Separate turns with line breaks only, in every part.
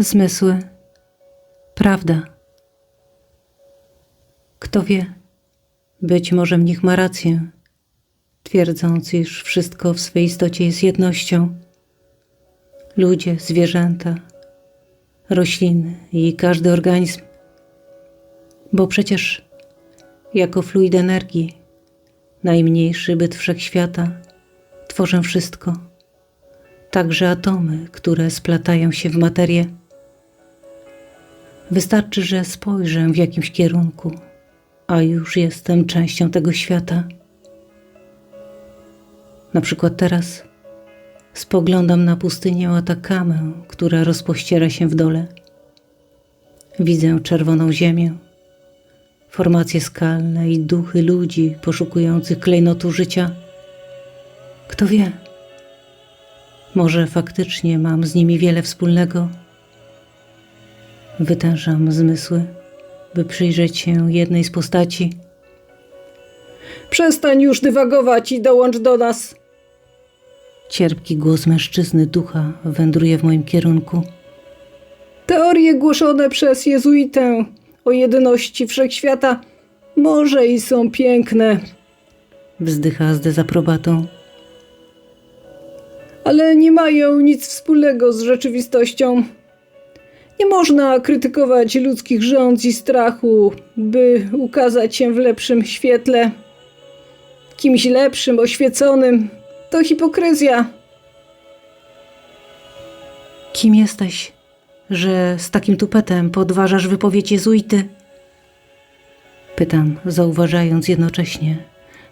Zmysły. Prawda. Kto wie, być może mnich ma rację, twierdząc, iż wszystko w swej istocie jest jednością. Ludzie, zwierzęta, rośliny i każdy organizm. Bo przecież jako fluid energii, najmniejszy byt wszechświata, tworzę wszystko, także atomy, które splatają się w materię. Wystarczy, że spojrzę w jakimś kierunku, a już jestem częścią tego świata. Na przykład teraz spoglądam na pustynię Atakamę, która rozpościera się w dole. Widzę czerwoną ziemię, formacje skalne i duchy ludzi poszukujących klejnotu życia. Kto wie, może faktycznie mam z nimi wiele wspólnego. Wytężam zmysły, by przyjrzeć się jednej z postaci.
Przestań już dywagować i dołącz do nas.
Cierpki głos mężczyzny ducha wędruje w moim kierunku.
Teorie głoszone przez jezuitę o jedności wszechświata może i są piękne,
Wzdycha z dezaprobatą.
ale nie mają nic wspólnego z rzeczywistością. Nie można krytykować ludzkich rządz i strachu, by ukazać się w lepszym świetle. Kimś lepszym, oświeconym. To hipokryzja.
Kim jesteś, że z takim tupetem podważasz wypowiedź jezuity? Pytam, zauważając jednocześnie,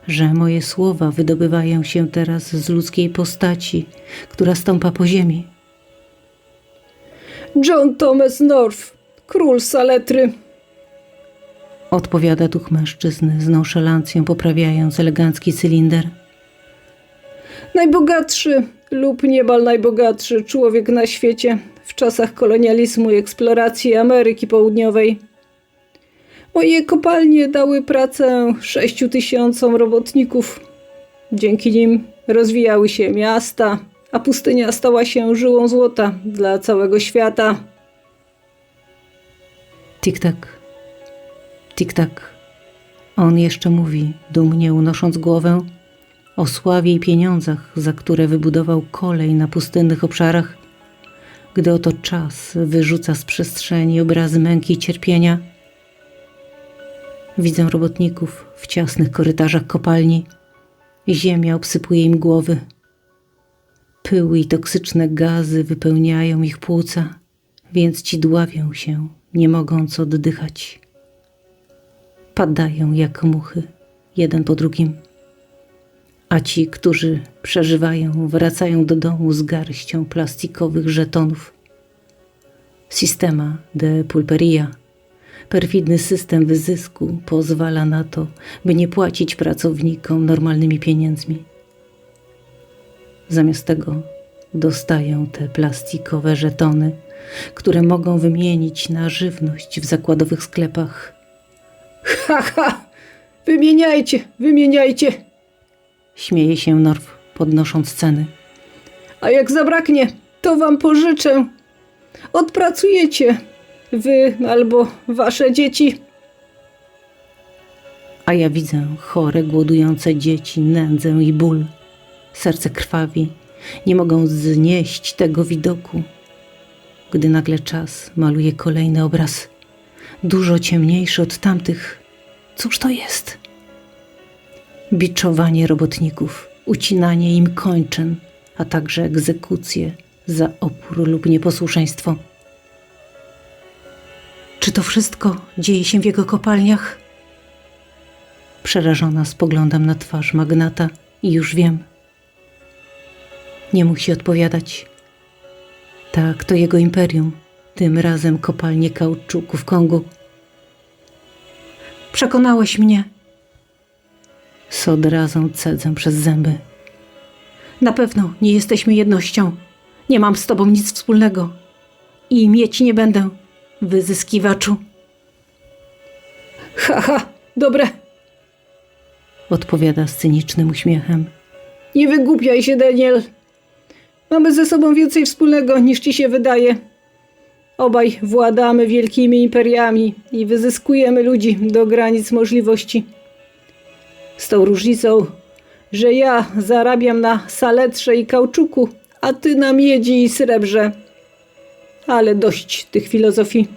że moje słowa wydobywają się teraz z ludzkiej postaci, która stąpa po ziemi.
John Thomas North, król Saletry.
Odpowiada duch mężczyzny z nonszalancją, poprawiając elegancki cylinder.
Najbogatszy lub niemal najbogatszy człowiek na świecie w czasach kolonializmu i eksploracji Ameryki Południowej. Moje kopalnie dały pracę sześciu tysiącom robotników. Dzięki nim rozwijały się miasta, a pustynia stała się żyłą złota dla całego świata.
Tik-tak, tik-tak. On jeszcze mówi, dumnie unosząc głowę, o sławie i pieniądzach, za które wybudował kolej na pustynnych obszarach, gdy oto czas wyrzuca z przestrzeni obrazy męki i cierpienia. Widzę robotników w ciasnych korytarzach kopalni. Ziemia obsypuje im głowy. Pyły i toksyczne gazy wypełniają ich płuca, więc ci dławią się, nie mogąc oddychać. Padają jak muchy, jeden po drugim. A ci, którzy przeżywają, wracają do domu z garścią plastikowych żetonów. Sistema de pulperia, perfidny system wyzysku, pozwala na to, by nie płacić pracownikom normalnymi pieniędzmi. Zamiast tego dostają te plastikowe żetony, które mogą wymienić na żywność w zakładowych sklepach.
Ha, ha! Wymieniajcie, wymieniajcie!
Śmieje się Norw, podnosząc ceny.
A jak zabraknie, to wam pożyczę. Odpracujecie wy albo wasze dzieci.
A ja widzę chore, głodujące dzieci, nędzę i ból. Serce krwawi, nie mogą znieść tego widoku. Gdy nagle czas maluje kolejny obraz, dużo ciemniejszy od tamtych. Cóż to jest? Biczowanie robotników, ucinanie im kończyn, a także egzekucje za opór lub nieposłuszeństwo. Czy to wszystko dzieje się w jego kopalniach? Przerażona spoglądam na twarz magnata i już wiem. Nie musi odpowiadać. Tak, to jego imperium. Tym razem kopalnie kauczuku w Kongu. Przekonałeś mnie. Z odrazą cedzę przez zęby. Na pewno nie jesteśmy jednością. Nie mam z tobą nic wspólnego. I mieć nie będę, wyzyskiwaczu.
Ha, ha, dobre.
Odpowiada z cynicznym uśmiechem.
Nie wygłupiaj się, Daniel. Mamy ze sobą więcej wspólnego niż ci się wydaje. Obaj władamy wielkimi imperiami i wyzyskujemy ludzi do granic możliwości. Z tą różnicą, że ja zarabiam na saletrze i kauczuku, a ty na miedzi i srebrze. Ale dość tych filozofii.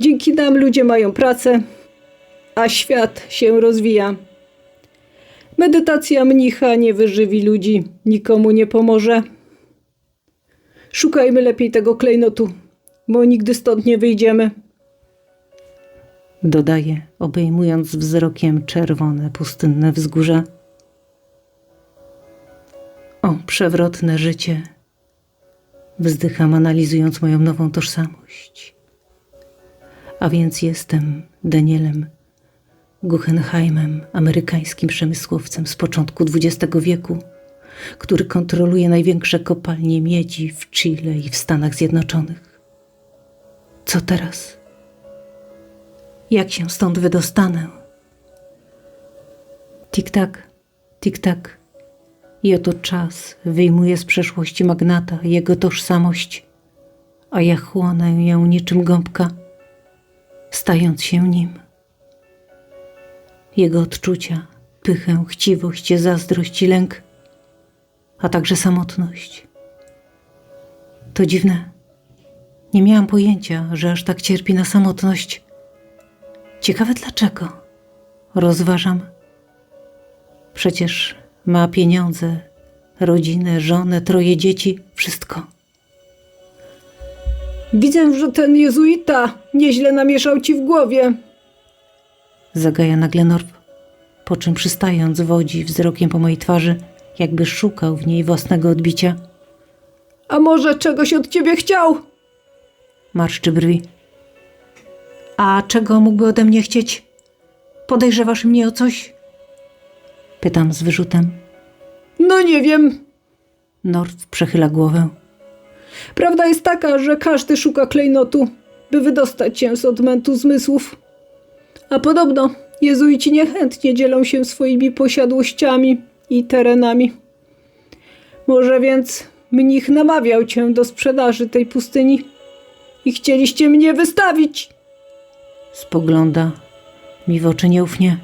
Dzięki nam ludzie mają pracę, a świat się rozwija. Medytacja mnicha nie wyżywi ludzi, nikomu nie pomoże. Szukajmy lepiej tego klejnotu, bo nigdy stąd nie wyjdziemy.
Dodaje, obejmując wzrokiem czerwone, pustynne wzgórza. O, przewrotne życie. Wzdycham, analizując moją nową tożsamość. A więc jestem Danielem Guggenheimem, amerykańskim przemysłowcem z początku XX wieku, który kontroluje największe kopalnie miedzi w Chile i w Stanach Zjednoczonych. Co teraz? Jak się stąd wydostanę? Tik-tak, tik-tak. I oto czas wyjmuje z przeszłości magnata jego tożsamość, a ja chłonę ją niczym gąbka, stając się nim. Jego odczucia, pychę, chciwość, zazdrość i lęk, a także samotność. To dziwne. Nie miałam pojęcia, że aż tak cierpi na samotność. Ciekawe dlaczego. Rozważam. Przecież ma pieniądze, rodzinę, żonę, troje dzieci, wszystko.
Widzę, że ten jezuita nieźle namieszał ci w głowie.
Zagaja nagle Norw, po czym przystając wodzi wzrokiem po mojej twarzy, jakby szukał w niej własnego odbicia.
A może czegoś od ciebie chciał?
Marszczy brwi. A czego mógłby ode mnie chcieć? Podejrzewasz mnie o coś? Pytam z wyrzutem.
No nie wiem.
Norw przechyla głowę.
Prawda jest taka, że każdy szuka klejnotu, by wydostać się z odmętu zmysłów. A podobno jezuici niechętnie dzielą się swoimi posiadłościami i terenami. Może więc mnich namawiał cię do sprzedaży tej pustyni i chcieliście mnie wystawić.
Spogląda mi w oczy nieufnie.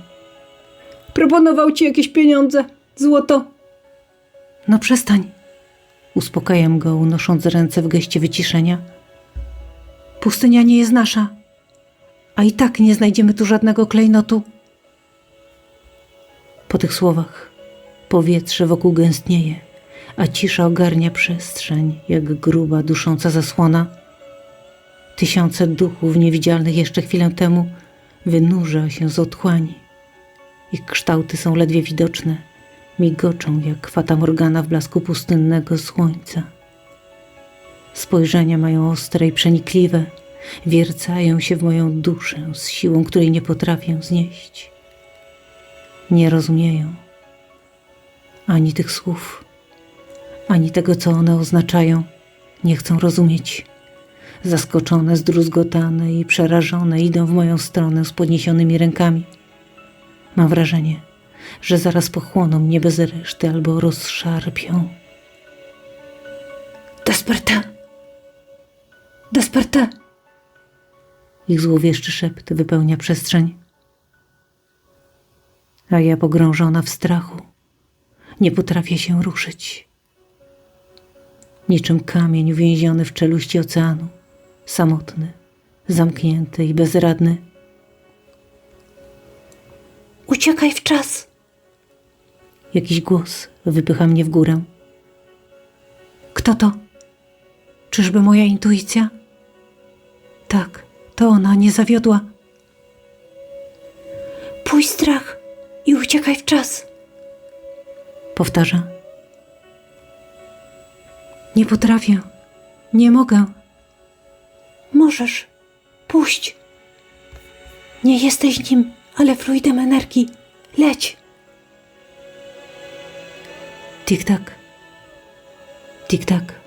Proponował ci jakieś pieniądze, złoto.
No przestań. Uspokajam go, unosząc ręce w geście wyciszenia. Pustynia nie jest nasza, a i tak nie znajdziemy tu żadnego klejnotu. Po tych słowach powietrze wokół gęstnieje, a cisza ogarnia przestrzeń, jak gruba, dusząca zasłona. Tysiące duchów niewidzialnych jeszcze chwilę temu wynurza się z otchłani. Ich kształty są ledwie widoczne, migoczą jak fata morgana w blasku pustynnego słońca. Spojrzenia mają ostre i przenikliwe, wiercają się w moją duszę z siłą, której nie potrafię znieść. Nie rozumieją ani tych słów, ani tego, co one oznaczają. Nie chcą rozumieć. Zaskoczone, zdruzgotane i przerażone idą w moją stronę z podniesionymi rękami. Mam wrażenie, że zaraz pochłoną mnie bez reszty albo rozszarpią. Desperta! Desperta! Ich złowieszczy szept wypełnia przestrzeń. A ja pogrążona w strachu, nie potrafię się ruszyć. Niczym kamień uwięziony w czeluści oceanu, samotny, zamknięty i bezradny. Uciekaj w czas! Jakiś głos wypycha mnie w górę. Kto to? Czyżby moja intuicja? Tak, to ona nie zawiodła. Pój strach i uciekaj w czas. Powtarza. Nie potrafię. Nie mogę. Możesz. Puść. Nie jesteś nim, ale fluidem energii. Leć. Tik-tak. Tik-tak.